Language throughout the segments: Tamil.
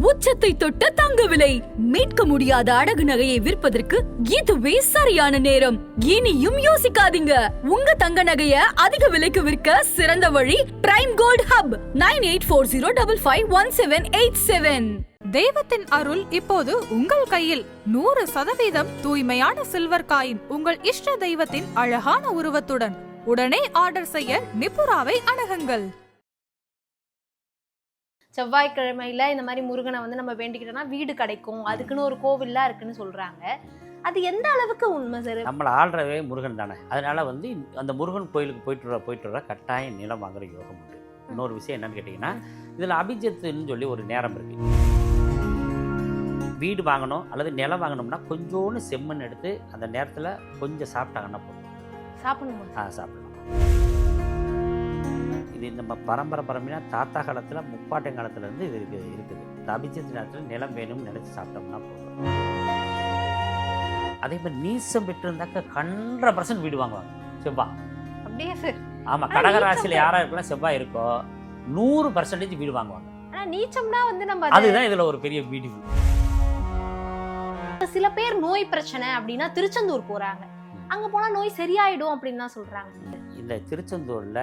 உச்சத்தை தொட்ட தங்க விலை மீட்க முடியாத அடகு நகையை விற்பதற்கு இதுவே சரியான நேரம். இனியும் யோசிக்காதீங்க. உங்க தங்க நகைய அதிக விலைக்கு விற்க சிறந்த வழி prime gold hub nine eight four zero double five one seven eight seven. தெய்வத்தின் அருள் இப்போது உங்கள் கையில். நூறு சதவீதம் தூய்மையான சில்வர் காயின் உங்கள் இஷ்ட தெய்வத்தின் அழகான உருவத்துடன். உடனே ஆர்டர் செய்ய நிபுராவை அணுகுங்கள். செவ்வாய்க்கிழமையில இந்த மாதிரி முருகனை வந்து நம்ம வேண்டிக்கிட்டோம்னா வீடு கிடைக்கும். அதுக்குன்னு ஒரு கோவில்லாம் இருக்குன்னு சொல்றாங்க. அது எந்த அளவுக்கு உண்மை சார் நம்மளை ஆள்றவே முருகன் தானே. அதனால வந்து அந்த முருகன் கோயிலுக்கு போயிட்டு வர போயிட்டு வர கட்டாயம் நிலம் வாங்குற யோகம் உண்டு. இன்னொரு விஷயம் என்னன்னு கேட்டிங்கன்னா இதில் அபிஜத்துன்னு சொல்லி ஒரு நேரம் இருக்கு. வீடு வாங்கணும் அல்லது நிலம் வாங்கணும்னா கொஞ்சோண்டு செம்மண் எடுத்து அந்த நேரத்தில் கொஞ்சம் சாப்பிட்டாங்கன்னா போதும். சாப்பிடணுமா? ஆ சாப்பிடலாம். இது நம்ம பரம்பரை பரம்பரையாக தாத்தா காலத்தில் முப்பாட்டன் காலத்துலேருந்து இது இருக்கு இருக்குது. இந்த அபிஜித் நேரத்தில் நிலம் வேணும்னு நினச்சி சாப்பிட்டோம்னா போதும். அதே மாதிரி நீசம் பெற்றிருந்தாக்க ஹண்ட்ரட் பர்சன்ட் வீடு வாங்குவாங்க. செவ்வாய் அப்படியே சார் ஆமாம் கடகராசியில் யாராக இருக்கலாம் செவ்வாய் இருக்கோ நூறு பர்சன்டேஜ் வீடு வாங்குவாங்க. ஆனா நீச்சம்னா வந்து நம்ம அது- அதுதான் இதில் ஒரு பெரிய பியூட்டிஃபுல் சில பேர் நோய் பிரச்சனை அப்படின்னா திருச்செந்தூர் போறாங்க. அங்க போனா நோய் சரியாயிடும் அப்படின்னு தான் சொல்றாங்க. இந்த திருச்செந்தூரில்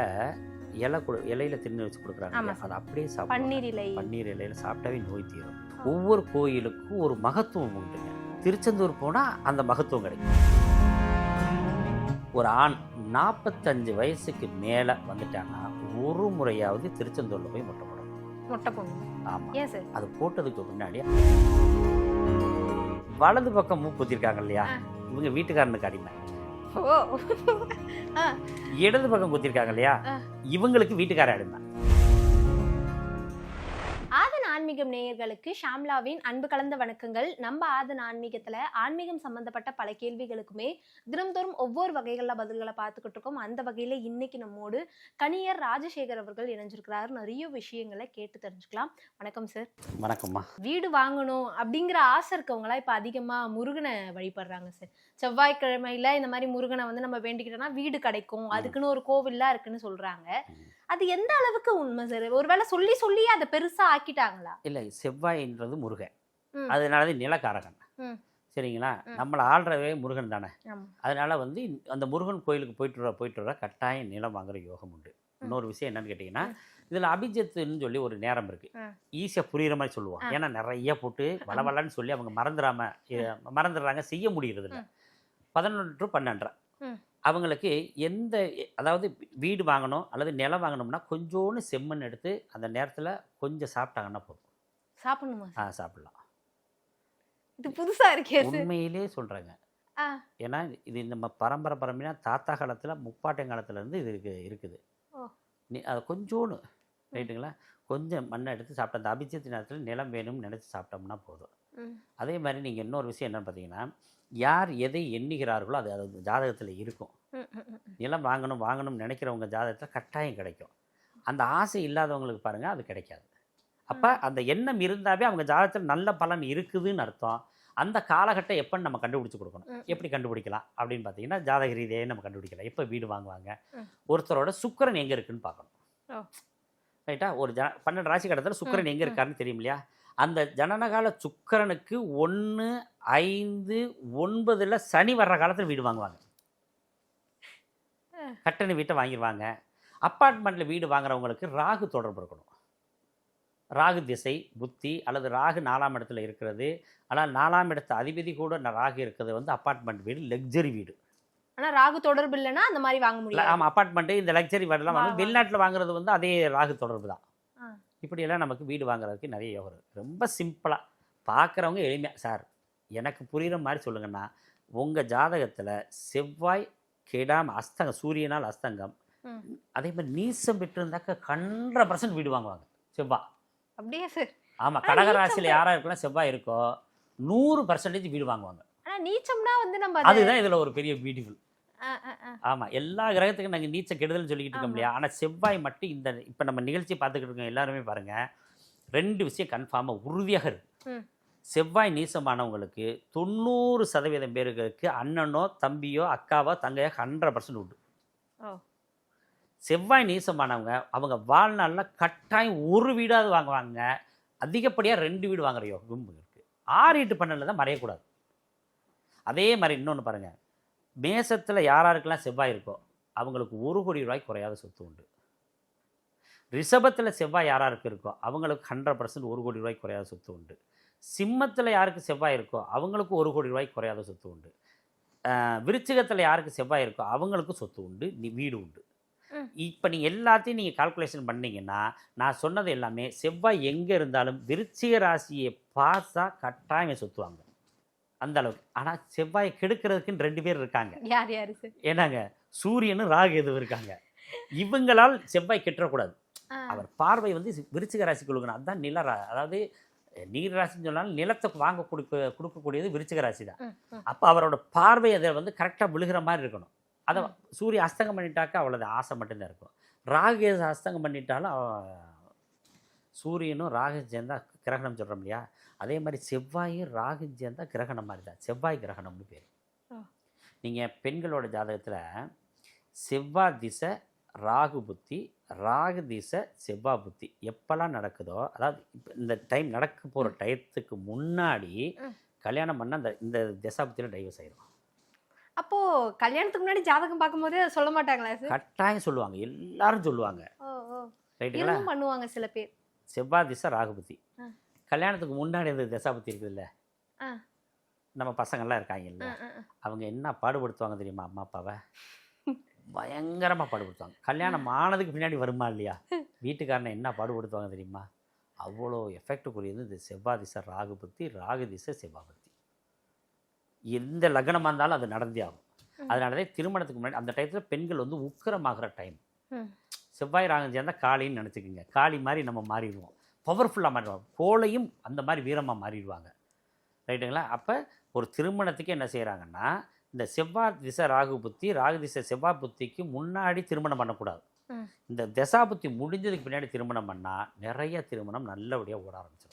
இலை கொடு இலையில தின்னு வச்சு கொடுக்குறாங்க. அதை அப்படியே சாப்பிடுவாங்க. பன்னீர் இலை. பன்னீர் இலையில சாப்பிட்டாவே நோய் தீரும். ஒவ்வொரு கோயிலுக்கும் ஒரு மகத்துவம் உண்டுங்க. திருச்செந்தூர் போனால் அந்த மகத்துவம் கிடைக்கும். ஒரு ஆண் நாற்பத்தஞ்சு வயசுக்கு மேலே வந்துட்டாங்கன்னா ஒரு முறையாவது திருச்செந்தூரில் போய் மொட்டை போடணும். மொட்டை பொண்ணு ஆமாம் அது போட்டதுக்கு முன்னாடி வலது பக்கம் மூக்கு குத்திருக்காங்க இல்லையா. இவங்க வீட்டுக்காரனுக்கு அடிமை. இடது பக்கம் குத்திருக்காங்க இல்லையா. இவங்களுக்கு வீட்டுக்கார அடிமை ஆதன் ஆன்மீகம் நேயர்களுக்கு ஷாம்லாவின் அன்பு கலந்த வணக்கங்கள். நம்ம ஆதன் ஆன்மீகத்துல ஆன்மீகம் சம்பந்தப்பட்ட பல கேள்விகளுக்குமே தினம்தோறும் ஒவ்வொரு வகைகள்ல பதில்களை பார்த்துக்கிட்டு இருக்கோம். அந்த வகையில இன்னைக்கு நம்மோடு கனியர் ராஜசேகர் அவர்கள் இணைஞ்சிருக்கிறாரு. நிறைய விஷயங்களை கேட்டு தெரிஞ்சுக்கலாம். வணக்கம் சார் வணக்கம்மா. வீடு வாங்கணும் அப்படிங்கிற ஆசை இருக்கவங்களா இப்ப அதிகமா முருகனை வழிபடுறாங்க சார் செவ்வாய்க்கிழமையில இந்த மாதிரி முருகனை வந்து நம்ம வேண்டிக்கிட்டோம்னா வீடு கிடைக்கும். அதுக்குன்னு ஒரு கோவில்லாம் இருக்குன்னு சொல்றாங்க. அது எந்த அளவுக்கு உண்மை சார் ஒருவேளை சொல்லி சொல்லி அதை பெருசா ஆக்கிட்டாங்களா? இல்லை செவ்வாயின்றது முருகன். அதனால தான் நிலக்காரகன். சரிங்களா. நம்மளை ஆள்றவே முருகன் தானே. அதனால வந்து அந்த முருகன் கோயிலுக்கு போயிட்டு வர போயிட்டு வர கட்டாயம் நிலம் வாங்குற யோகம் உண்டு. இன்னொரு விஷயம் என்னன்னு கேட்டிங்கன்னா இதில் அபிஜத்துன்னு சொல்லி ஒரு நேரம் இருக்கு. ஈஸியாக புரியுற மாதிரி சொல்லுவோம். ஏன்னா நிறைய போட்டு வளவலன்னு சொல்லி அவங்க மறந்துடாம மறந்துடுறாங்க செய்ய முடியறது இல்லை ம். பதினொன்று டு பன்னெண்டரை. அவங்களுக்கு எந்த அதாவது வீடு வாங்கணும் அல்லது நிலம் வாங்கணும்னா கொஞ்சோண்டு செம்மண் எடுத்து அந்த நேரத்தில் கொஞ்சம் சாப்பிட்டாங்கன்னா போதும் சாப்பிடணுமா ஆ? சாப்பிடலாம் இது புதுசா இருக்கே உண்மையிலே சொல்கிறேங்க. ஏன்னா இது நம்ம பரம்பரை பரம்பரையாக தாத்தா காலத்தில் முப்பாட்டன் காலத்துலேருந்து இது இருக்கு இருக்குது. நீ அதை கொஞ்சோண்டு ரைட்டுங்களா கொஞ்சம் மண்ணை எடுத்து சாப்பிட்ட அந்த அபிஜித் நேரத்தில் நிலம் வேணும்னு நினச்சி சாப்பிட்டோம்னா போதும். அதே மாதிரி நீங்கள் இன்னொரு விஷயம் என்னன்னு பார்த்தீங்கன்னா யார் எதை எண்ணுகிறார்களோ அது அது ஜாதகத்தில் இருக்கும். நிலம் வாங்கணும் வாங்கணும்னு நினைக்கிறவங்க ஜாதகத்தில் கட்டாயம் கிடைக்கும். அந்த ஆசை இல்லாதவங்களுக்கு பாருங்கள் அது கிடைக்காது. அப்போ அந்த எண்ணம் இருந்தாவே அவங்க ஜாதகத்தில் நல்ல பலன் இருக்குதுன்னு அர்த்தம். அந்த காலகட்டம் எப்போன்னு நம்ம கண்டுபிடிச்சு கொடுக்கணும். எப்படி கண்டுபிடிக்கலாம்? அப்படின்னு பார்த்தீங்கன்னா ஜாதக ரீதியாக நம்ம கண்டுபிடிக்கலாம். எப்போ வீடு வாங்குவாங்க. ஒருத்தரோட சுக்கிரன் எங்கே இருக்குன்னு பார்க்கணும். ரைட்டா? ஒரு ஜ பன்னெண்டு ராசி கடத்தில் சுக்கிரன் எங்கே. இருக்காருன்னு தெரியும் இல்லையா? அந்த ஜனனகால சுக்கிரனுக்கு ஒன்று ஐந்து ஒன்பதில் சனி வர்ற காலத்தில் வீடு வாங்குவாங்க. கட்டண வீட்டை வாங்கிடுவாங்க அப்பார்ட்மெண்ட்டில் வீடு வாங்குறவங்களுக்கு ராகு தொடர்பு இருக்கணும் ராகு திசை புத்தி அல்லது ராகு நாலாம் இடத்துல இருக்கிறது ஆனால் நாலாம் இடத்து அதிபதி கூட ராகு இருக்கிறது வந்து அப்பார்ட்மெண்ட் வீடு லக்ஸரி வீடு ஆனா ராகு தொடர்பு இல்லைன்னா அந்த மாதிரி வாங்க முடியாது ஆமாம் அப்பார்ட்மெண்ட்டு இந்த லக்ஸரி வீடெல்லாம் வந்து. வெளிநாட்டில் வாங்குறது வந்து அதே ராகு தொடர்பு தான். இப்படியெல்லாம் நமக்கு வீடு வாங்குறதுக்கு நிறைய யோகம் இருக்குது ரொம்ப சிம்பிளாக பார்க்குறவங்க எளிமையாக சார் எனக்கு புரிகிற மாதிரி சொல்லுங்கன்னா உங்கள் ஜாதகத்தில் செவ்வாய் கெடாம அஸ்தங்கம் சூரியனால் அஸ்தங்கம். அதே மாதிரி நீசம் பெற்றிருந்தாக்க ஹண்ட்ரட் பர்சன்ட் வீடு வாங்குவாங்க செவ்வாய் அப்படியே சார்? ஆமாம் கடகராசியில் யாராக இருக்கலாம் செவ்வாய் இருக்கோ நூறு பர்சன்டேஜ் வீடு வாங்குவாங்க. ஆனா நீச்சம்னா வந்து நம்ம அது- அதுதான் இதில் ஒரு பெரிய பியூட்டிஃபுல் ஆ, ஆ, ஆ. ஆமாம் எல்லா கிரகத்துக்கும் நாங்கள் நீச்சல் கெடுதல் சொல்லிக்கிட்டு இருக்கோம் ஆமா. இல்லையா ஆனால் செவ்வாய் மட்டும் இந்த இப்போ நம்ம நிகழ்ச்சி பார்த்துக்கிட்டு இருக்கோம் எல்லாருமே பாருங்கள் ரெண்டு விஷயம் கன்ஃபார்மாக உறுதியாக இருக்கு. செவ்வாய் நீசமானவங்களுக்கு தொண்ணூறு சதவீதம் பேருக்கு அண்ணனோ தம்பியோ அக்காவோ தங்கையோ ஹண்ட்ரட் பர்சன்ட் உண்டு. செவ்வாய் நீசமானவங்க அவங்க வாழ்நாளில் கட்டாயம் ஒரு வீடாவது வாங்குவாங்க அதிகப்படியாக ரெண்டு வீடு வாங்குற யோகம் இருக்குது ஆறு எட்டு பன்னெண்டில் தான் மறையக்கூடாது அதே மாதிரி இன்னொன்று பாருங்கள் மேசத்தில் யாராருக்கெல்லாம் செவ்வாய் இருக்கோ அவங்களுக்கு ஒரு கோடி ரூபாய் குறையாத சொத்து உண்டு. ரிஷபத்தில் செவ்வாய் யாராருக்கு இருக்கோ அவங்களுக்கு ஹண்ட்ரட் பர்சன்ட் ஒரு கோடி ரூபாய் குறையாத சொத்து உண்டு. சிம்மத்தில் யாருக்கு செவ்வாய் இருக்கோ அவங்களுக்கு ஒரு கோடி ரூபாய் குறையாத சொத்து உண்டு. விருச்சிகத்தில் யாருக்கு செவ்வாய் இருக்கோ அவங்களுக்கும் சொத்து உண்டு வீடு உண்டு. இப்போ நீங்கள் எல்லாத்தையும் நீங்கள் கால்குலேஷன் பண்ணீங்கன்னா நான் சொன்னது எல்லாமே செவ்வாய் எங்கே இருந்தாலும் விருச்சிக ராசியை பார்த்தா கட்டாயம் சொத்து வாங்க. அந்த அளவுக்கு. ஆனால் செவ்வாயை கெடுக்கிறதுக்குன்னு ரெண்டு பேர் இருக்காங்க. யார் யாரு சார்? ஏன்னாங்க சூரியனும் ராகு எதுவும் இருக்காங்க. இவங்களால் செவ்வாய் கெட்டக்கூடாது அவர் பார்வை வந்து விருச்சிக ராசி கொடுக்கணும் அதுதான் நில அதாவது நீர் ராசின்னு சொன்னாலும் நிலத்தை வாங்க கொடுக்க கொடுக்கக்கூடியது விருச்சிக ராசி தான். அப்போ அவரோட பார்வை அதை வந்து கரெக்டாக விழுகிற மாதிரி இருக்கணும். அதை. சூரிய அஸ்தங்கம் பண்ணிட்டாக்கா அவ்வளோது ஆசை மட்டும்தான் இருக்கும். ராகு அஸ்தங்கம் பண்ணிட்டாலும் சூரியனும் ராகு சேர்ந்தா கிரகணம் சொல்கிறோம் இல்லையா அதே மாதிரி செவ்வாயும் ராகு சேர்ந்தா கிரகணம் மாதிரி தான் செவ்வாய் கிரகணம்னு பேர். நீங்கள் பெண்களோட ஜாதகத்தில் செவ்வாய் திசை ராகு புத்தி ராகு திசை செவ்வாய் புத்தி எப்போல்லாம் நடக்குதோ அதாவது இப்ப இந்த டைம் நடக்க போகிற டயத்துக்கு முன்னாடி. கல்யாணம் பண்ண அந்த இந்த திசாபுத்தியில் டைவர்ஸ் ஆயிடும் அப்போ கல்யாணத்துக்கு முன்னாடி ஜாதகம் பார்க்கும்போது சொல்ல மாட்டாங்களா கட்டாயம் சொல்லுவாங்க. எல்லாரும் சொல்லுவாங்க. ரைட்டுங்களா? பண்ணுவாங்க சில பேர். செவ்வாய் திசை ராகுபதி. கல்யாணத்துக்கு முன்னாடி இந்த திசாபுத்தி இருக்குதுல்ல. நம்ம பசங்கள்லாம் இருக்காங்கல்ல. அவங்க என்ன பாடுபடுத்துவாங்க தெரியுமா அம்மா அப்பாவை? பயங்கரமாக பாடுபடுத்துவாங்க. கல்யாணம் ஆனதுக்கு பின்னாடி வருமா இல்லையா? வீட்டுக்காரனை என்ன பாடுபடுத்துவாங்க தெரியுமா? அவ்வளோ எஃபெக்டுக்குரியது இந்த செவ்வாய் திசை ராகு புத்தி ராகு திசை செவ்வாய் புத்தி எந்த லக்னமாக இருந்தாலும் அது நடந்தே ஆகும். அதனால தான் திருமணத்துக்கு முன்னாடி அந்த டயத்தில் பெண்கள் வந்து உக்கிரமாகிற டைம். செவ்வாய் ராகம் சேர்ந்தா காளின்னு நினச்சிக்கோங்க. காளி மாதிரி நம்ம மாறிடுவோம். பவர்ஃபுல்லாக மாறிடுவோம். கோளையும் அந்த மாதிரி வீரமாக மாறிடுவாங்க. ரைட்டுங்களா? அப்போ ஒரு திருமணத்துக்கு என்ன செய்கிறாங்கன்னா இந்த செவ்வாய் திசை ராகு புத்தி ராகு திசை செவ்வாய் புத்திக்கு முன்னாடி திருமணம் பண்ணக்கூடாது. இந்த தசா புத்தி முடிஞ்சதுக்கு பின்னாடி திருமணம் பண்ணால் நிறைய திருமணம் நல்லபடியாக ஓட ஆரம்பிச்சிடும்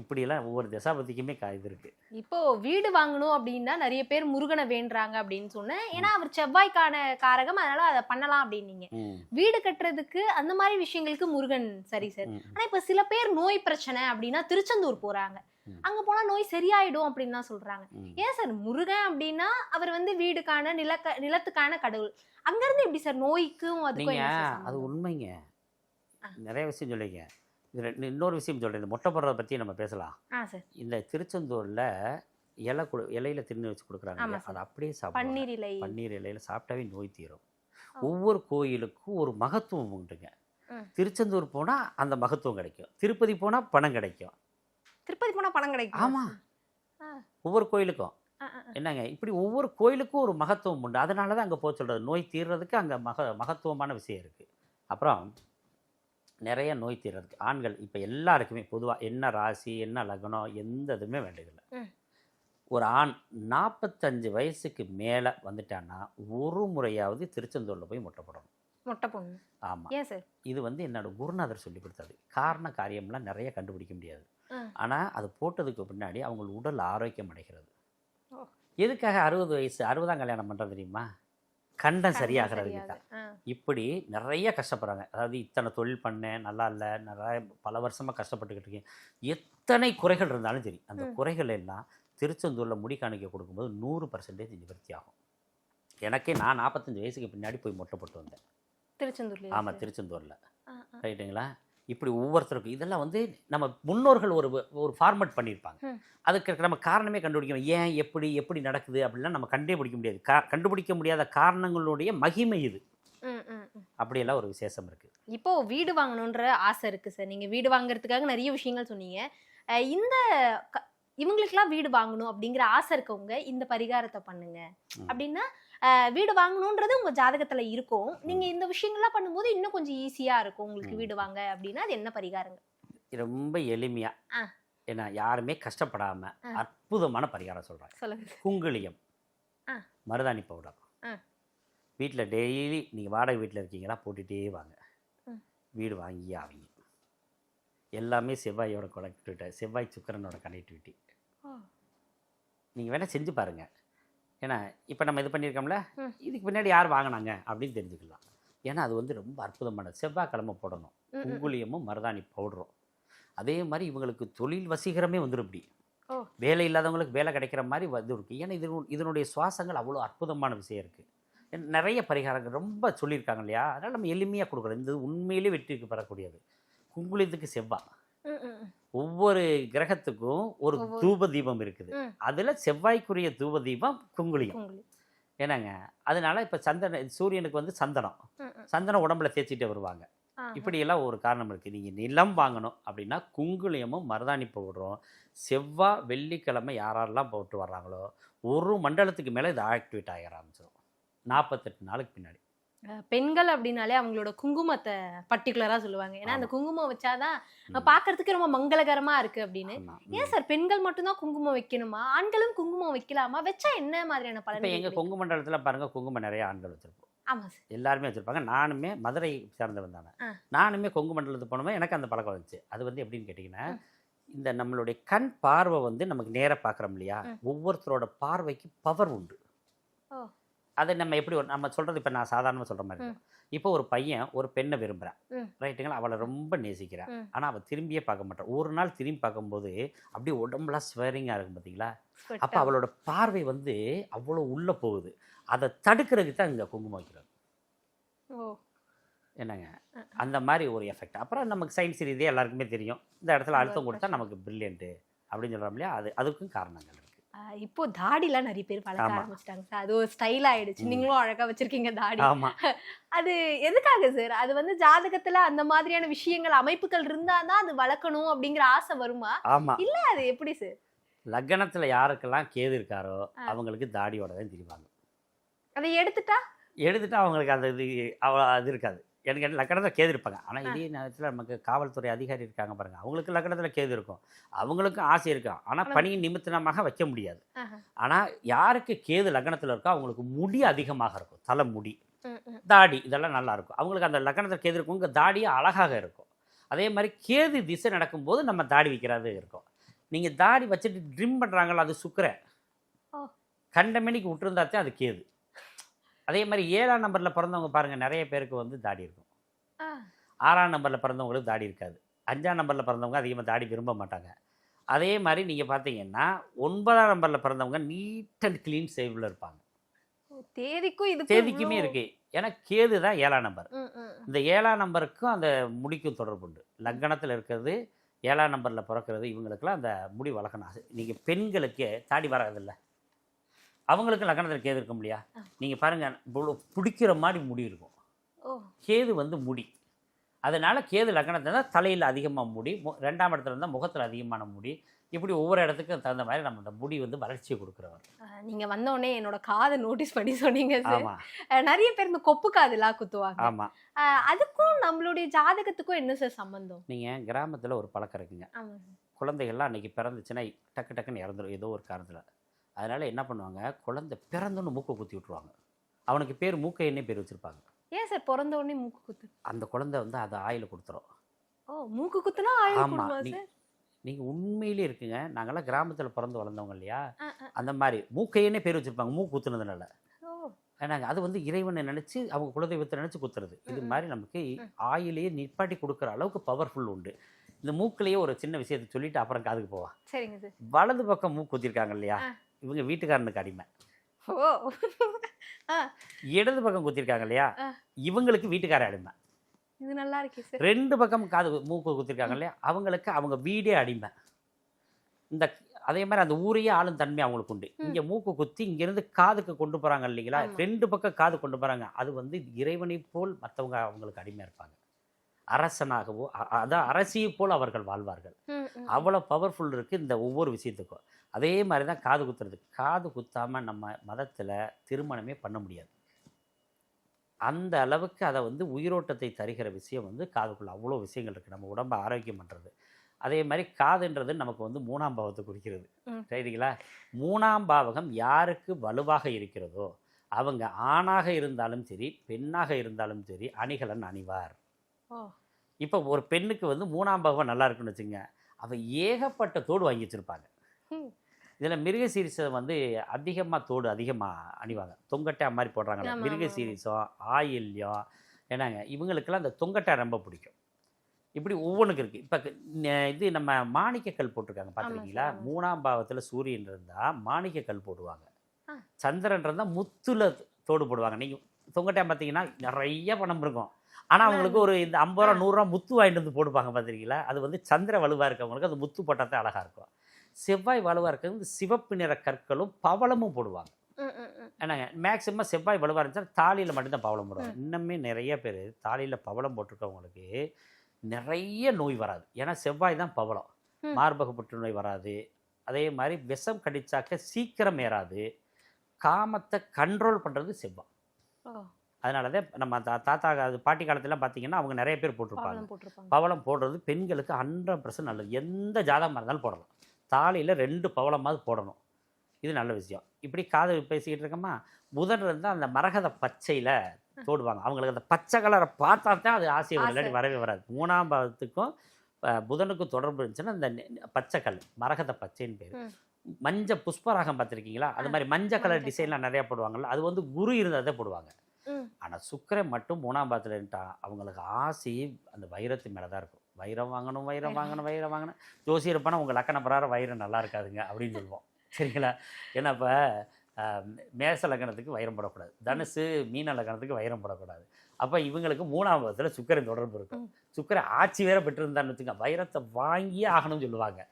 இப்படியெல்லாம் ஒவ்வொரு தசாபதிக்குமே இது இருக்குது இப்போ வீடு வாங்கணும் அப்படின்னா நிறைய பேர் முருகனை வேண்டுறாங்க அப்படின்னு சொன்னேன். ஏன்னா அவர் செவ்வாய்க்கான காரகம் அதனால அதை பண்ணலாம் அப்படின்னீங்க. வீடு கட்டுறதுக்கு அந்த மாதிரி விஷயங்களுக்கு முருகன் சரி சார். ஆனா இப்ப சில பேர் நோய் பிரச்சனை அப்படின்னா திருச்செந்தூர் போறாங்க. அங்க போனா நோய் சரியாயிடும் அப்படின்னு தான் சொல்றாங்க. ஏன் சார் முருகன் அப்படின்னா அவர் வந்து வீடுக்கான நிலக்க நிலத்துக்கான கடவுள். அங்க இருந்து எப்படி சார் நோய்க்கும் அதுக்கும் அது? உண்மைங்க. நிறைய விஷயம் சொல்லிங்க இது ரெண்டு- இன்னொரு விஷயம் சொல்கிறேன் இந்த மொட்டை போடுறத பற்றி நம்ம பேசலாம். இந்த திருச்செந்தூரில் இலை கொடு இலையில தின்னு வச்சு கொடுக்குறாங்க. அதை அப்படியே சாப்பிடுவாங்க. பன்னீர் இலை. பன்னீர் இலையில சாப்பிட்டாவே நோய் தீரும். ஒவ்வொரு கோயிலுக்கும் ஒரு மகத்துவம் உண்டுங்க. திருச்செந்தூர் போனால் அந்த மகத்துவம் கிடைக்கும். திருப்பதி போனால் பணம் கிடைக்கும். திருப்பதி போனா பணம் கிடைக்கும். ஆமா. ஆ. ஒவ்வொரு கோயிலுக்கும். என்னங்க இப்படி ஒவ்வொரு கோயிலுக்கும் ஒரு மகத்துவம் உண்டு. அதனால தான் அங்கே போக சொல்கிறது நோய் தீர்றதுக்கு அங்கே மக மகத்துவமான விஷயம் இருக்குது அப்புறம் நிறைய நோய் தீர்றதுக்கு ஆண்கள் இப்போ எல்லாருக்குமே பொதுவாக என்ன ராசி என்ன லக்னம் எந்த இதுவுமே வேண்டியதில்லை. ஒரு ஆண் நாற்பத்தஞ்சு வயசுக்கு மேலே வந்துட்டான்னா ஒரு முறையாவது திருச்செந்தூரில் போய் மொட்டை போடணும். மொட்டை பொண்ணு ஆமாம் இது வந்து என்னோட குருநாதர் சொல்லி கொடுத்தது காரண காரியம்லாம் நிறைய கண்டுபிடிக்க முடியாது. ஆனால் அது போட்டதுக்கு பின்னாடி அவங்க உடல் ஆரோக்கியம் அடைகிறது. எதுக்காக அறுபது வயசு அறுபதாம் கல்யாணம் பண்ணுறது தெரியுமா? கண்டம் சரியாகிறதுக்கு சரியாது. தான். இப்படி நிறைய கஷ்டப்படுறாங்க அதாவது இத்தனை தொழில் பண்ணேன் நல்லா இல்லை நிறைய பல வருஷமாக கஷ்டப்பட்டுக்கிட்டு இருக்கேன் எத்தனை குறைகள் இருந்தாலும் சரி அந்த. குறைகள் எல்லாம் திருச்செந்தூரில் முடி காணிக்க கொடுக்கும்போது நூறு பர்சன்டேஜ் நிவர்த்தி ஆகும் எனக்கே நான் நாற்பத்தஞ்சு வயசுக்கு பின்னாடி போய் மொட்டை போட்டு வந்தேன் திருச்செந்தூர்ல ஆமாம் திருச்செந்தூரில். ரைட்டுங்களா இப்படி ஒவ்வொருத்தருக்கும். இதெல்லாம் வந்து நம்ம முன்னோர்கள் ஒரு ஒரு ஃபார்மட் பண்ணியிருப்பாங்க. அதுக்கு நம்ம காரணமே கண்டுபிடிக்கணும். ஏன் எப்படி எப்படி நடக்குது அப்படிலாம் நம்ம கண்டுபிடிக்க முடியாது. கா கண்டுபிடிக்க முடியாத காரணங்களுடைய மகிமை இது. அப்படியெல்லாம் ஒரு விசேஷம் இருக்குது இப்போ வீடு வாங்கணுன்ற ஆசை இருக்கு சார். நீங்க வீடு வாங்குறதுக்காக நிறைய விஷயங்கள் சொன்னீங்க. இந்த இவங்களுக்கெல்லாம் வீடு வாங்கணும் அப்படிங்கிற ஆசை இருக்கவங்க இந்த பரிகாரத்தை பண்ணுங்க. அப்படின்னா வீடு வாங்கணுன்றது உங்க ஜாதகத்துல இருக்கும் நீங்க இந்த விஷயங்கள்லாம் பண்ணும்போது இன்னும் கொஞ்சம் ஈஸியா இருக்கும் உங்களுக்கு. வீடு வாங்க அப்படின்னா அது என்ன பரிகாரங்க ரொம்ப. எளிமையாக ஏன்னா யாருமே கஷ்டப்படாமல். அற்புதமான பரிகாரம் சார். குங்குளியம். மருதாணி பவுடர். வீட்டில் டெய்லி நீங்கள் வாடகை வீட்டில் இருக்கீங்களா போட்டுகிட்டே வாங்க. வீடு வாங்கி ஆவீங்க எல்லாமே செவ்வாயோட கனெக்டிவிட்டி செவ்வாய் சுக்கிரனோட கனெக்டிவிட்டி. நீங்கள் வேணால் செஞ்சு பாருங்கள் ஏன்னா இப்போ நம்ம இது பண்ணியிருக்கோம்ல. இதுக்கு பின்னாடி யார் வாங்கினாங்க அப்படின்னு தெரிஞ்சுக்கலாம். ஏன்னா அது வந்து ரொம்ப அற்புதமானது செவ்வாய்க்கிழமை போடணும். ம், ம், ம். குங்குளியமும் மருதாணி பவுடரும். அதே மாதிரி இவங்களுக்கு தொழில் வசீகரமே வந்துடும் இப்படி. ஓ. வேலை இல்லாதவங்களுக்கு வேலை கிடைக்கிற மாதிரி வந்து இருக்கு. ஏன்னா இது இதனுடைய சுவாசங்கள் அவ்வளோ அற்புதமான விஷயம் இருக்குது நிறைய பரிகாரங்கள் ரொம்ப சொல்லியிருக்காங்க இல்லையா? அதனால் நம்ம எளிமையாக கொடுக்குறோம் இந்த இது உண்மையிலே வெற்றிக்கு பெறக்கூடியது. குங்குளியத்துக்கு செவ்வாய். ஒவ்வொரு கிரகத்துக்கும் ஒரு தூப தீபம் இருக்குது. அதில் செவ்வாய்க்குரிய தூப தீபம் குங்குளியம் குங்குளி. என்னங்க அதனால இப்போ சந்தன சூரியனுக்கு வந்து சந்தனம். சந்தனம் உடம்புல தேய்ச்சிட்டே வருவாங்க. இப்படியெல்லாம் ஒரு காரணம் இருக்குது நீங்கள் நிலம் வாங்கணும் அப்படின்னா குங்குளியமும் மருதாணி பவுடரும் செவ்வாய் வெள்ளிக்கிழமை யாரெல்லாம் போட்டு வர்றாங்களோ ஒரு மண்டலத்துக்கு மேலே இது ஆக்டிவேட் ஆக ஆரம்பிச்சிடும் நாற்பத்தெட்டு நாளுக்கு பின்னாடி பெண்கள் அப்படின்னாலே அவங்களோட குங்குமத்தை பர்டிகுலரா சொல்லுவாங்க ஏன்னா அந்த. குங்குமம் வச்சாதான் ம். பாக்குறதுக்கு ரொம்ப மங்களகரமா இருக்கு அப்படின்னு. ஏன் சார் பெண்கள் மட்டும்தான் குங்குமம் வைக்கணுமா ஆண்களும் குங்குமம் வைக்கலாமா வச்சா என்ன மாதிரியான பலன் எங்கள் கொங்கு மண்டலத்தில் பாருங்கள் குங்குமம் நிறைய ஆண்கள் வச்சுருப்போம் ஆமா சார் எல்லாருமே வச்சுருப்பாங்க நானுமே மதுரை சேர்ந்தவன் தானே. நானுமே கொங்கு மண்டலத்துக்கு போனோமே எனக்கு அந்த பழக்கம் வந்துச்சு அது வந்து எப்படின்னு கேட்டிங்கன்னா. இந்த நம்மளுடைய கண் பார்வை வந்து நமக்கு நேராக பார்க்குறோம் இல்லையா. ஒவ்வொருத்தரோட பார்வைக்கு பவர் உண்டு ஓ. அதை நம்ம எப்படி ஒரு- நம்ம சொல்கிறது இப்போ நான் சாதாரணமாக சொல்கிற மாதிரி. இப்போ ஒரு பையன் ஒரு பெண்ணை விரும்புகிறான். ரைட்டுங்களா? அவளை ரொம்ப நேசிக்கிறான். ஆனால் அவள் திரும்பியே பார்க்க மாட்டான். ஒரு நாள் திரும்பி பார்க்கும்போது அப்படியே உடம்புலாம் ஸ்வேரிங்காக இருக்கும் பார்த்தீங்களா அப்போ அவளோட பார்வை வந்து அவ்வளோ உள்ளே போகுது. அதை தடுக்கிறதுக்கு தான் இங்கே குங்குமம் வைக்கிறாங்க. ஓ. என்னங்க. அந்த மாதிரி ஒரு எஃபெக்ட் அப்புறம் நமக்கு சயின்ஸ் ரீதியாக எல்லாருக்குமே தெரியும். இந்த இடத்துல அழுத்தம் கொடுத்தா நமக்கு பிரில்லியன்ட்டு அப்படின்னு சொல்கிறோம் இல்லையா? அது அதுக்கும் காரணங்கள் இப்போ தாடிலாம் நிறைய பேர் வளர்க்க. ஆரம்பிச்சிட்டாங்க சார். அது ஒரு ஸ்டைல் ஆயிடுச்சு. நீங்களும் அழகா வச்சிருக்கீங்க தாடி. அது எதுக்காக சார்? அது வந்து ஜாதகத்துல அந்த மாதிரியான விஷயங்கள் அமைப்புகள் இருந்தாதான் அது வளர்க்கணும் அப்படிங்கிற ஆசை வருமா? இல்ல அது எப்படி சார்? லக்னத்தில் யாருக்கெல்லாம் கேது இருக்காரோ. அவங்களுக்கு தாடியோட தான் திரிவாங்க. அதை எடுத்துட்டா? எடுத்துட்டு அவங்களுக்கு அந்த இது அவ்வளோ அது இருக்காது. எனக்கு லக்கணத்தில் கேது இருப்பாங்க. ஆனால். இதே நேரத்தில் நமக்கு காவல்துறை அதிகாரி இருக்காங்க பாருங்க. அவங்களுக்கு லக்கணத்தில் கேது இருக்கும். அவங்களுக்கும் ஆசை இருக்கும் ஆனால் ஆனா- பணியின் நிமித்தமாக வைக்க முடியாது. ஆனால் யாருக்கு கேது லக்னத்தில் இருக்கோ அவங்களுக்கு முடி அதிகமாக இருக்கும். தலை முடி. தாடி இதெல்லாம் நல்லா இருக்கும். அவங்களுக்கு அந்த லக்கணத்தில் கேது இருக்கும். உங்கள் தாடியும் அழகாக இருக்கும். அதே மாதிரி கேது திசை நடக்கும்போது நம்ம தாடி வைக்கிறது இருக்கும். நீங்கள் தாடி வச்சுட்டு ட்ரிம் பண்ணுறாங்களோ அது சுக்கரன். ஓ. கண்டமணிக்கு விட்டுருந்தாத்தே அது கேது. அதே மாதிரி ஏழாம் நம்பரில் பிறந்தவங்க பாருங்கள் நிறைய பேருக்கு வந்து தாடி இருக்கும். ஆறாம் நம்பரில் பிறந்தவங்களுக்கு தாடி இருக்காது. அஞ்சாம் நம்பரில் பிறந்தவங்க அதிகமாக தாடி விரும்ப மாட்டாங்க. அதே மாதிரி நீங்கள் பார்த்தீங்கன்னா ஒன்பதாம் நம்பரில் பிறந்தவங்க நீட் அண்ட் க்ளீன் சேவில் இருப்பாங்க. தேதிக்கும் இதுக்கும் தேதிக்குமே இருக்கு. ஏன்னா கேது தான் ஏழாம் நம்பர். இந்த ஏழாம் நம்பருக்கும் அந்த முடிக்கும் தொடர்பு உண்டு. லக்னத்தில் இருக்கிறது ஏழாம் நம்பரில் பிறக்கிறது இவங்களுக்கெல்லாம் அந்த முடி வளர்க்கணும். நீங்கள் பெண்களுக்கு தாடி வராதில்ல அவங்களுக்கு லக்னத்தில் கேது இருக்கும் இல்லையா ஆ. நீங்கள் பாருங்கள் இவ்வளோ பிடிக்கிற மாதிரி முடி இருக்கும். கேது வந்து முடி. அதனால் கேது லக்னத்தில் தான் தலையில் அதிகமாக முடி மு ரெண்டாம் இடத்துல இருந்தால் முகத்தில் அதிகமான முடி. இப்படி ஒவ்வொரு இடத்துக்கும் தகுந்த மாதிரி நம்ம இந்த முடி வந்து வளர்ச்சியை கொடுக்குறவர். அஹ், நீங்க வந்த உடனே என்னோட காதை நோட்டீஸ் பண்ணி சொன்னீங்க ஆமாம் நிறைய பேர் இந்த கொப்பு காதுலாம் குத்துவாங்க. ஆமாம் அதுக்கும் நம்மளுடைய ஜாதகத்துக்கும் என்ன சார் சம்பந்தம்? நீங்கள் கிராமத்தில் ஒரு பழக்கம் இருக்குங்க. குழந்தைகள்லாம் அன்றைக்கி பிறந்துச்சுன்னா டக்கு டக்குன்னு இறந்துரும் ஏதோ ஒரு காரணத்தில். அதனால் என்ன பண்ணுவாங்க? குழந்தை பிறந்தோன்னு மூக்கை குத்தி விட்ருவாங்க அவனுக்கு பேர் மூக்கையன்னே பேர் வச்சுருப்பாங்க. ஏன் சார் பிறந்த உடனே மூக்கு குத்து? அந்த குழந்தை வந்து அதை ஆயில் கொடுத்துரும் ஓ மூக்கு குத்துனா ஆயுள் ஆமா, போடுமா நீ- சார்? நீங்கள் உண்மையிலே இருக்குங்க. நாங்கள்லாம் கிராமத்தில் பிறந்து வளர்ந்தவங்க இல்லையா. அந்த மாதிரி மூக்கையன்னே பேர் வச்சுருப்பாங்க மூக்கு குத்துனதுனால. ஏன்னாங்க அது வந்து இறைவனை நினச்சி அவங்க குலதெய்வத்தை நினச்சி குத்துறது. இது மாதிரி நமக்கு. ஆயிலேயே நிப்பாட்டி கொடுக்குற அளவுக்கு பவர்ஃபுல் உண்டு. இந்த மூக்குலேயே ஒரு சின்ன விஷயத்தை சொல்லிட்டு அப்புறம் காதுக்கு போவா. சரிங்க சார். வலது பக்கம் மூக்கு குத்திருக்காங்க இல்லையா. இவங்க வீட்டுக்காரனுக்கு அடிமை. ஓ. இடது பக்கம் குத்திருக்காங்க இல்லையா. இவங்களுக்கு வீட்டுக்கார அடிமை. இது நல்லா இருக்கே சார். ரெண்டு பக்கம் காது மூக்கு குத்திருக்காங்க இல்லையா? அவங்களுக்கு அவங்க வீடே அடிமை. இந்த அதே மாதிரி அந்த ஊரையே ஆளும் தன்மை அவங்களுக்கு உண்டு. இங்க மூக்கு குத்தி இங்கிருந்து காதுக்கு கொண்டு போறாங்க இல்லைங்களா. ரெண்டு பக்கம் காது கொண்டு போறாங்க. அது வந்து இறைவனை போல் மற்றவங்க அவங்களுக்கு அடிமையா இருப்பாங்க. அரசனாகவோ அதான் அரசியை போல் அவர்கள் வாழ்வார்கள். அவ்வளோ பவர்ஃபுல் இருக்குது இந்த ஒவ்வொரு விஷயத்துக்கும். அதே மாதிரி தான் காது குத்துறது. காது குத்தாமல் நம்ம மதத்தில் திருமணமே பண்ண முடியாது. அந்த அளவுக்கு அதை வந்து உயிரோட்டத்தை தருகிற விஷயம் வந்து காதுக்குள்ள அவ்வளோ விஷயங்கள் இருக்குது நம்ம உடம்பை ஆரோக்கியம் பண்ணுறது அதே மாதிரி காதுன்றது நமக்கு வந்து மூணாம் பாவத்தை குறிக்கிறது. சரிங்களா? மூணாம் பாவகம் யாருக்கு வலுவாக இருக்கிறதோ அவங்க ஆணாக இருந்தாலும் சரி பெண்ணாக இருந்தாலும் சரி அணிகலன் அணிவார். இப்போ ஒரு பெண்ணுக்கு வந்து மூணாம் பாவம் நல்லா இருக்குன்னு வச்சுங்க அவள் ஏகப்பட்ட தோடு வாங்கி வச்சுருப்பாங்க. இதில் மிருக சீரிஸை வந்து அதிகமாக தோடு அதிகமாக அணிவாங்க. தொங்கட்டை மாதிரி போடுறாங்கல்ல. ஆமா, மிருக. சீரிஸம் ஆயில்யம் என்னங்க இவங்களுக்கெல்லாம் அந்த தொங்கட்டை ரொம்ப பிடிக்கும். இப்படி ஒவ்வொன்றுக்கு இருக்குது இப்போ இது நம்ம மாணிக்கக்கல் போட்டிருக்காங்க. பார்த்துருக்கீங்களா. மூணாம் பாவத்தில் சூரியன் இருந்தால் மாணிக்கக்கல் போடுவாங்க. சந்திரன் இருந்தால் முத்துல தோடு போடுவாங்க. நீங்கள் தொங்கட்டான் பார்த்தீங்கன்னா நிறைய பணம் இருக்கும். ஆனால் அவங்களுக்கு ஒரு இந்த ஐம்பது ரூபா நூறுரூவா முத்து வாங்கிட்டு வந்து போட்டுப்பாங்க பார்த்துருக்கீங்களா அது வந்து சந்திர வலுவாக இருக்கவங்களுக்கு அது முத்து போட்டால் தான் அழகாக இருக்கும். செவ்வாய் வலுவாக இருக்கிறது இந்த சிவப்பு நிற கற்களும் பவளமும் போடுவாங்க. ஏன்னாங்க மேக்ஸிமம் செவ்வாய் வலுவாக இருந்துச்சுன்னா தாலியில் மட்டும்தான் பவளம் போடுவாங்க. இன்னுமே நிறைய பேர் தாலியில் பவளம் போட்டிருக்கவங்களுக்கு நிறைய நோய் வராது. ஏன்னா செவ்வாய் தான் பவளம். மார்பக புற்றுநோய் வராது. அதே மாதிரி விஷம் கடிச்சாக்க சீக்கிரம் ஏறாது. காமத்தை கண்ட்ரோல் பண்ணுறது செவ்வாய். அதனால தான் நம்ம தா- தாத்தா அது பாட்டி காலத்துலாம் பார்த்தீங்கன்னா அவங்க நிறைய பேர் போட்டிருப்பாங்க. பவளம் போடுறது பெண்களுக்கு ஹண்ட்ரட் பர்சன்ட் நல்லது. எந்த ஜாதகமாக இருந்தாலும் போடலாம். தாலியில் ரெண்டு பவளமாவது போடணும். இது நல்ல விஷயம். இப்படி காது பேசிக்கிட்டு இருக்கோமா? புதன் இருந்தால் அந்த மரகத பச்சையில் தோடுவாங்க. அவங்களுக்கு அந்த பச்சை கலரை பார்த்தா தான் அது ஆசையை. இல்லாட்டி. வரவே வராது. மூணாம் பாவத்துக்கும் புதனுக்கும் தொடர்பு இருந்துச்சுன்னா இந்த நெ- பச்சை கல் மரகத பச்சைன்னு பேர். ம். மஞ்ச புஷ்பராகம் பார்த்துருக்கீங்களா? அது மாதிரி மஞ்சள் கலர் மஞ்சள் டிசைன்லாம் நிறையா போடுவாங்கல்ல. அது வந்து குரு இருந்தால் தான் போடுவாங்க. ஆனால் சுக்கிரன் மட்டும் மூணாம் பாதத்தில் இருந்துட்டா அவங்களுக்கு ஆசை அந்த வைரத்து மேலே தான் இருக்கும். வைரம் வாங்கணும் வைரம். வாங்கணும் வைரம் வாங்கணும். ஜோசியர் பண்ணால் உங்கள் லக்கண பிரகாரம் வைரம் நல்லா இருக்காதுங்க அப்படின்னு சொல்லுவோம். சரிங்களா? ஏன்னா இப்போ மேச லக்கணத்துக்கு வைரம் போடக்கூடாது. தனுசு மீன லக்கணத்துக்கு வைரம் போடக்கூடாது. அப்போ இவங்களுக்கு மூணாம் பாதத்தில் சுக்கிரன் தொடர்பு இருக்கும். ம். சுக்கிரன் ஆட்சி வேற பெற்றிருந்தான்னு வச்சுக்க வைரத்தை வாங்கியே ஆகணும்னு சொல்லுவாங்க.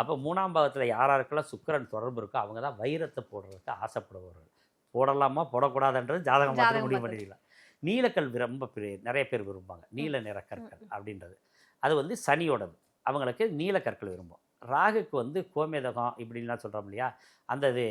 அப்போ மூணாம் பாவத்தில் யாராருக்கெல்லாம் சுக்கிரன் தொடர்பு இருக்கோ அவங்க தான் வைரத்தை போடுறதுக்கு ஆசைப்படுபவர்கள். போடலாமா? போடக்கூடாதுன்றது ஜாதகம் பார்த்து முடிவு. பண்ணிக்கலாம் நீலக்கல் ரொம்ப நிறைய பேர் விரும்புவாங்க. நீல நிற கற்கள் அப்படின்றது. அது வந்து சனியோடது. அவங்களுக்கு நீலக்கற்கள் விரும்பும். ராகுக்கு வந்து கோமேதகம் இப்படின்லாம் சொல்கிறோம் இல்லையா? அந்த இது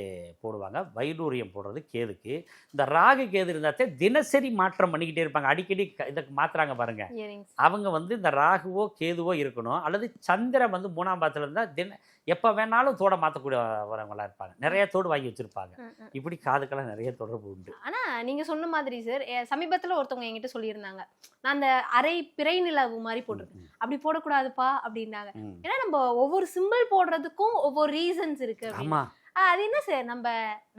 போடுவாங்க. வைடூரியம் போடுறது கேதுக்கு. இந்த ராகு கேது இருந்தாத்தே தினசரி மாற்றம் பண்ணிக்கிட்டே இருப்பாங்க. அடிக்கடி இதை மாத்துறாங்க பாருங்க. Earrings. அவங்க வந்து இந்த ராகுவோ கேதுவோ இருக்கணும். அல்லது சந்திரன் வந்து மூணாம் பாதத்தில் இருந்தால் தின எப்போ வேணாலும் தோட மாற்றக்கூடிய வரவங்களா இருப்பாங்க. நிறைய தோடு வாங்கி வச்சுருப்பாங்க. இப்படி காதுக்கெல்லாம் நிறைய தொடர்பு உண்டு. ஆனா நீங்க சொன்ன மாதிரி சார் சமீபத்துல ஒருத்தவங்க என்கிட்ட சொல்லியிருந்தாங்க. நான் அந்த அரை பிறை நிலவு மாதிரி போட்டிருக்கேன் அப்படி போடக்கூடாதுப்பா அப்படின்னாங்க. ஏன்னா நம்ம ஒவ்வொரு சிம்பிள் போடுறதுக்கும் ஒவ்வொரு ரீசன்ஸ் இருக்கு அப்படின்னு. அது என்ன சார் நம்ம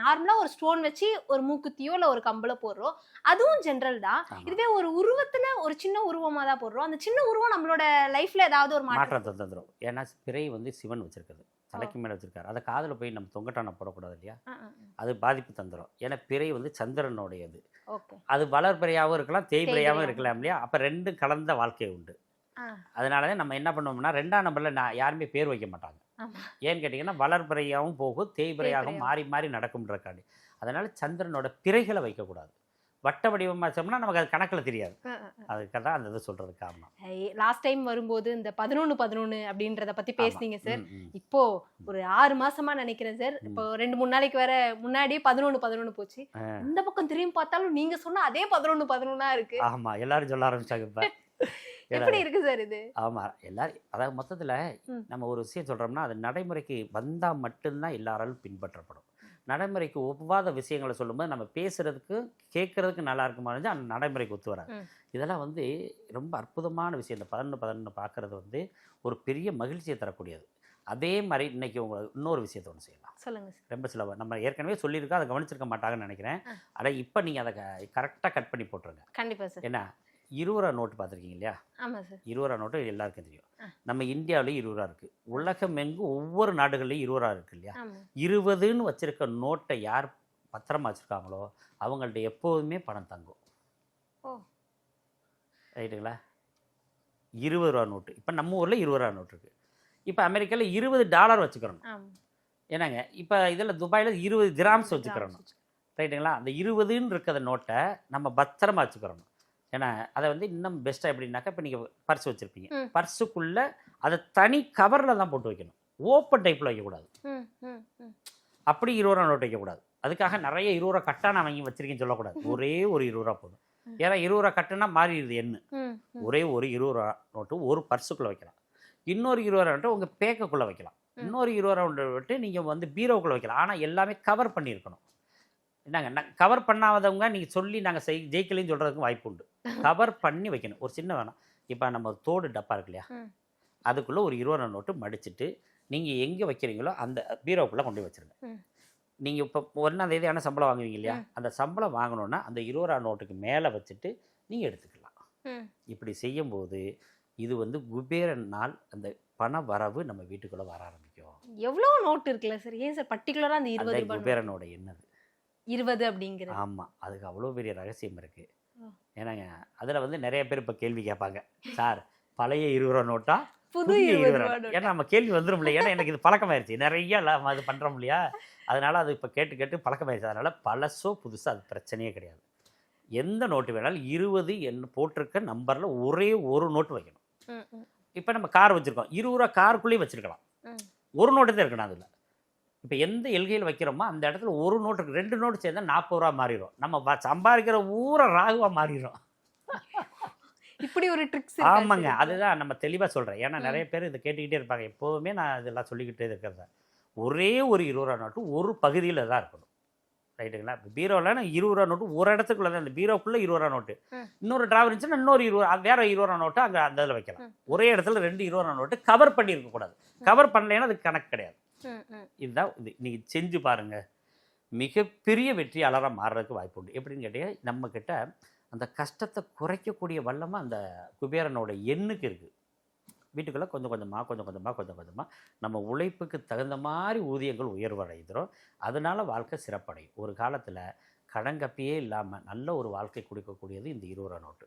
நார்மலா ஒரு ஸ்டோன் வச்சு ஒரு மூக்குத்தியோ இல்ல ஒரு கம்பள போடுறோம். அதுவும் ஜென்ரல் தான். இதுவே ஒரு உருவத்துல ஒரு சின்ன உருவமா தான் போடுறோம். அந்த சின்ன உருவம் நம்மளோட லைஃப்ல ஏதாவது ஒரு மாற்றம் மாற்றத்தை தந்துடும் ஏன்னா பிறை வந்து சிவன் வச்சிருக்குது. தலைக்கு மேலே வச்சிருக்காரு. அதை காதில் போய் நம்ம தொங்கட்டான போடக்கூடாது இல்லையா? அது பாதிப்பு தந்துடும் ஏன்னா பிறை வந்து சந்திரனுடையது. அது வளர்பிறையாகவும் இருக்கலாம் தேய்பிறையாகவும். இருக்கலாம் இல்லையா? அப்போ ரெண்டும் கலந்த வாழ்க்கை உண்டு. அதனால தான் நம்ம என்ன பண்ணுவோம்னா ரெண்டாம் நம்பரில் நான் யாருமே பேர் வைக்க மாட்டாங்க. ஏன்னு கேட்டிங்கன்னா வளர்பிறையாகவும் போகும் தேய்பிறையாகவும். மாறி மாறி நடக்கும்ன்றக்காண்டி அதனால சந்திரனோட பிறைகளை வைக்கக்கூடாது. வட்ட வடிவமாக வச்சோம்னா நமக்கு அது கணக்கில் தெரியாது. அதுக்காக தான் அந்த இது சொல்கிறது காரணம். லாஸ்ட் டைம் வரும்போது இந்த பதினொன்னு பதினொன்னு அப்படின்றத பத்தி பேசுனீங்க சார். இப்போ ஒரு ஆறு மாசமா நினைக்கிறேன் சார் இப்போ ரெண்டு மூணு நாளைக்கு வேற முன்னாடியே பதினொன்னு பதினொன்னு போச்சு. இந்த பக்கம் திரும்பி பார்த்தாலும் நீங்க சொன்ன அதே பதினொன்னு பதினொன்னா இருக்கு. ஆமா எல்லாரும் சொல்ல ஆரம்பிச்சாங்க இப்போ. எப்படி இருக்கு சார் இது? ஆமாம் எல்லாரும் அதாவது மொத்தத்தில். நம்ம ஒரு விஷயம் சொல்கிறோம்னா அது நடைமுறைக்கு வந்தால் மட்டும்தான் எல்லாராலும் பின்பற்றப்படும். நடைமுறைக்கு ஒவ்வாத விஷயங்களை சொல்லும்போது நம்ம பேசுறதுக்கு கேட்கறதுக்கு நல்லா இருக்குமா அந்த நடைமுறைக்கு ஒத்து வராது. இதெல்லாம் வந்து ரொம்ப அற்புதமான விஷயம். இந்த பதினொன்று பதினொன்று பார்க்குறது வந்து ஒரு பெரிய மகிழ்ச்சியை தரக்கூடியது. அதே மாதிரி இன்னைக்கு உங்களுக்கு இன்னொரு விஷயத்தை ஒன்று செய்யலாம். சொல்லுங்க சார். ரொம்ப சில நம்ம ஏற்கனவே சொல்லியிருக்கோம் அதை கவனிச்சிருக்க மாட்டாங்கன்னு நினைக்கிறேன். ஆனால் இப்போ நீங்கள் அதை கரெக்டாக கட் பண்ணி போட்டுருங்க. கண்டிப்பா சார். ஏன்னா இருபது ரூபா நோட்டு பார்த்துருக்கீங்க இல்லையா? சார். இருபது ரூபா நோட்டு எல்லாருக்கும் தெரியும். நம்ம இந்தியாவிலேயும் இருபது ரூபா இருக்குது உலகம் எங்கும் ஒவ்வொரு நாடுகள்லையும் இருபது ரூபா இருக்கு இல்லையா? இருபதுன்னு வச்சிருக்க நோட்டை யார் பத்திரமா வச்சுருக்காங்களோ அவங்கள்ட்ட எப்போதுமே பணம் தங்கும். ஓ. ரைட்டுங்களா? இருபது ரூபா நோட்டு. இப்போ நம்ம ஊரில் இருபது ரூபா நோட்டு இருக்குது இப்போ அமெரிக்காவில் இருபது டாலர் வச்சுக்கிறோம் ஆமா. என்னங்க? இப்போ இதில் துபாயில் இருபது கிராம்ஸ் வச்சுக்கிறோம். ரைட்டுங்களா? அந்த இருபதுன்னு இருக்கிற நோட்டை நம்ம பத்திரமா வச்சுக்கிறோம் ஏன்னா அதை வந்து இன்னும் பெஸ்ட்டாக எப்படின்னாக்கா இப்போ நீங்கள் பர்ஸ் வச்சுருப்பீங்க. பர்ஸுக்குள்ளே அதை தனி கவரில் தான் போட்டு வைக்கணும். ஓப்பன் டைப்பில் வைக்கக்கூடாது. அப்படி இருபது ரூபா நோட்டு வைக்கக்கூடாது. அதுக்காக நிறைய இருபது ரூபா கட்டா நான் வாங்கி வச்சிருக்கேன்னு சொல்லக்கூடாது. ஒரே ஒரு இருபது ரூபா போதும். ஏன்னா இருபது ரூபா கட்டுனா மாறிடுது ம். ஒரே ஒரு இருபது ரூபா நோட்டு ஒரு பர்ஸுக்குள்ளே வைக்கலாம். இன்னொரு இருபது ரூபா நோட்டு உங்கள் பேக்குக்குள்ளே வைக்கலாம். இன்னொரு இருபது ரூபா நோட்டு விட்டு நீங்கள் வந்து பீரோக்குள்ளே வைக்கலாம். ஆனால் எல்லாமே கவர் பண்ணியிருக்கணும். என்னங்க கவர் பண்ணாதவங்க நீங்கள் சொல்லி நாங்கள் செய் ஜெயிக்கலைன்னு சொல்கிறதுக்கும் வாய்ப்பு உண்டு கவர் பண்ணி வைக்கணும் ஒரு சின்ன வேணாம் இப்போ நம்ம தோடு டப்பா இருக்கு இல்லையா. அதுக்குள்ளே ஒரு இருபது ரூபா நோட்டு மடிச்சிட்டு நீங்கள் எங்கே வைக்கிறீங்களோ அந்த பீரோக்குள்ளே கொண்டு வச்சிருங்க. நீங்கள் இப்போ ஒன்றாம் தேதி ஆனால் சம்பளம் வாங்குவீங்க இல்லையா. அந்த சம்பளம் வாங்கணுன்னா அந்த இருபது ரூபா நோட்டுக்கு மேலே வச்சுட்டு நீங்கள் எடுத்துக்கலாம். இப்படி செய்யும்போது இது வந்து குபேரன் நாள் அந்த பண வரவு நம்ம வீட்டுக்குள்ளே வர ஆரம்பிக்கும் எவ்வளவு நோட் இருக்குல்ல சார் ஏன் சார் பர்டிகுலரா அந்த இருபது? குபேரனோட எண்ணது இருபது அப்படிங்கிறது. ஆமாம் அதுக்கு அவ்வளோ பெரிய ரகசியம் இருக்குது. ஏன்னாங்க அதில் வந்து நிறைய பேர் இப்போ கேள்வி கேட்பாங்க. சார் பழைய இருபது ரூபா நோட்டா? புது புதிய இருபது ரூபா. ஏன்னா நம்ம கேள்வி வந்துடும் இல்லையா ஏன்னா எனக்கு இது பழக்கமாயிருச்சு. நிறைய அது பண்ணுறோம் இல்லையா? அதனால அது இப்போ கேட்டு கேட்டு பழக்கமாயிருச்சு. அதனால பழசோ புதுசோ அது பிரச்சனையே கிடையாது. எந்த நோட்டு வேணாலும் இருபது என்ன போட்டிருக்க நம்பரில் ஒரே ஒரு நோட்டு வைக்கணும். இப்போ நம்ம கார் வச்சுருக்கோம். இருபது ரூபா காருக்குள்ளேயும் வச்சுருக்கலாம். ஒரு நோட்டு தான் இருக்கணும் அதில். இப்போ எந்த எல்கையில் வைக்கிறோமோ அந்த இடத்துல ஒரு நோட்டு ரெண்டு நோட்டு சேர்ந்தா நாற்பது ரூபா மாறிடும் நம்ம சம்பாதிக்கிற ஊரை ராகுவா மாறிடும் இப்படி ஒரு ட்ரிக்ஸ் ஆமாங்க. அதுதான் நம்ம தெளிவாக சொல்கிறேன் ஏன்னா. நிறைய பேர் இதை கேட்டுக்கிட்டே இருப்பாங்க. எப்போதுமே நான் இதெல்லாம் சொல்லிக்கிட்டே இருக்கிறத. ஒரே ஒரு இருபது ரூபா நோட்டு ஒரு பகுதியில் தான் இருக்கணும். ரைட்டுங்களா? இப்போ பீரோவில் இருபது ரூபா நோட்டு ஒரு இடத்துக்குள்ள தான். இந்த பீரோக்குள்ளே இருபது ரூபா நோட்டு. இன்னொரு டிராவல் இருந்துச்சுன்னா இன்னொரு இருபது ரூபா- வேற இருபது ரூபா நோட்டு அங்கே அந்த இதில் வைக்கலாம். ஒரே இடத்துல ரெண்டு இருபது ரூபா நோட்டு கவர் பண்ணி இருக்கக்கூடாது கவர் பண்ணலைன்னா அது கணக்கு கிடையாது. இதுதான் நீங்கள் செஞ்சு பாருங்கள் மிகப்பெரிய வெற்றியாளராக மாறுறதுக்கு வாய்ப்பு உண்டு. எப்படின்னு கேட்டீங்கன்னா நம்மக்கிட்ட அந்த கஷ்டத்தை குறைக்கக்கூடிய வல்லமாக அந்த குபேரனோட எண்ணுக்கு இருக்குது வீட்டுக்குள்ளே கொஞ்சம் கொஞ்சமாக கொஞ்சம் கொஞ்சமாக கொஞ்சம் கொஞ்சமாக நம்ம உழைப்புக்கு தகுந்த மாதிரி ஊதியங்கள் உயர்வடைகிறோம். அதனால் வாழ்க்கை சிறப்படையும். ஒரு காலத்தில் கடங்கப்பியே இல்லாமல் நல்ல ஒரு வாழ்க்கை கொடுக்கக்கூடியது இந்த இருபது நோட்டு.